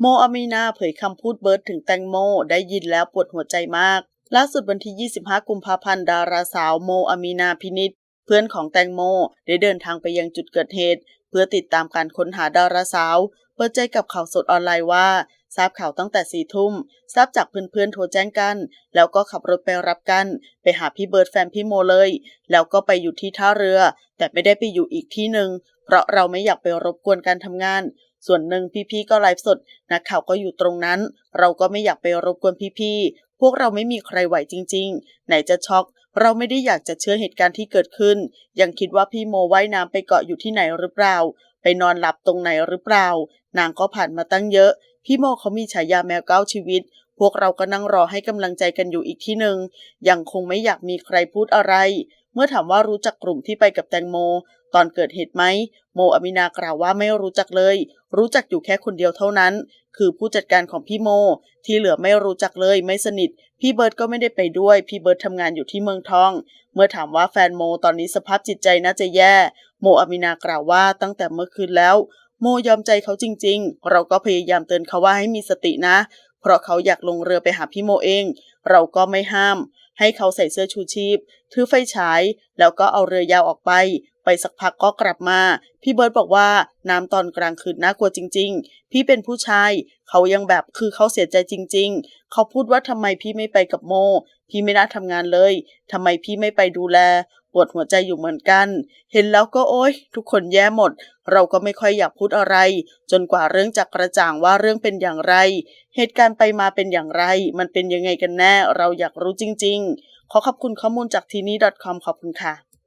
โมอามีนาเผยคำพูดเบิร์ดถึงแตงโม ได้ยินแล้วปวดหัวใจมาก ล่าสุดวันที่ 25 กุมภาพันธ์ดาราสาวโมอามีนาพินิษเพื่อนของแตงโม ได้เดินทางไปยังจุดเกิดเหตุ เพื่อติดตามการค้นหาดาราสาว เปิดใจกับข่าวสดออนไลน์ว่า ทราบข่าวตั้งแต่สี่ทุ่ม ทราบจากเพื่อนๆโทรแจ้งกัน แล้วก็ขับรถไปรับกัน ไปหาพี่เบิร์ดแฟนพี่โมเลย แล้วก็ไปอยู่ที่ท่าเรือ แต่ไม่ได้ไปอยู่อีกที่หนึ่งเพราะเราไม่อยากไปรบกวนการทำงาน ส่วนหนึ่งพี่ๆก็ไลฟ์สดนักข่าวก็อยู่ตรงนั้น เราก็ไม่อยากไปรบกวนพี่ๆพวกเราไม่มีใครไหวจริง ๆ ไหนจะช็อก เราไม่ได้อยากจะเชื่อเหตุการณ์ที่เกิดขึ้น ยังคิดว่าพี่โมว่ายน้ำไปเกาะอยู่ที่ไหนหรือเปล่า ไปนอนหลับตรงไหนหรือเปล่า นางก็ผ่านมาตั้งเยอะ พี่โมเขามีฉายาแมวเก้าชีวิตพวกเราก็นั่งรอให้กำลังใจกันอยู่อีกที่หนึ่ง ยังคงไม่อยากมีใครพูดอะไร เมื่อถามว่ารู้จักกลุ่มที่ไปกับแตงโม ตอนเกิดเหตุไหม โมอามินากล่าวว่าไม่รู้จักเลย รู้จักอยู่แค่คนเดียวเท่านั้น คือผู้จัดการของพี่โม ที่เหลือไม่รู้จักเลยไม่สนิท พี่เบิร์ดก็ไม่ได้ไปด้วย พี่เบิร์ดทำงานอยู่ที่เมืองทอง เมื่อถามว่าแฟนโมตอนนี้สภาพจิตใจน่าจะแย่ โมอามินากล่าวว่าตั้งแต่เมื่อคืนแล้ว โมยอมใจเขาจริง ๆ เราก็พยายามเตือนเขาว่าให้มีสตินะ เพราะเขาอยากลงเรือไปหาพี่โมเอง เราก็ไม่ห้ามให้เขาใส่เสื้อชูชีพ ถือไฟฉาย แล้วก็เอาเรือยาวออกไป ไปสักพักก็กลับมา พี่เบิร์ตบอกว่าน้ำตอนกลางคืนน่ากลัวจริง ๆ พี่เป็นผู้ชาย เขายังแบบคือเขาเสียใจจริง ๆ เขาพูดว่าทำไมพี่ไม่ไปกับโม พี่ไม่น่าทำงานเลยทำไมพี่ไม่ไปดูแลปวดหัวใจอยู่เหมือนกัน เห็นแล้วก็โอ๊ย ทุกคนแย่หมด เราก็ไม่ค่อยอยากพูดอะไร จนกว่าเรื่องจะกระจ่างว่าเรื่องเป็นอย่างไร เหตุการณ์ไปมาเป็นอย่างไร มันเป็นยังไงกันแน่ เราอยากรู้จริง ๆ ขอขอบคุณข้อมูลจากทีนี้ .com ขอบคุณค่ะ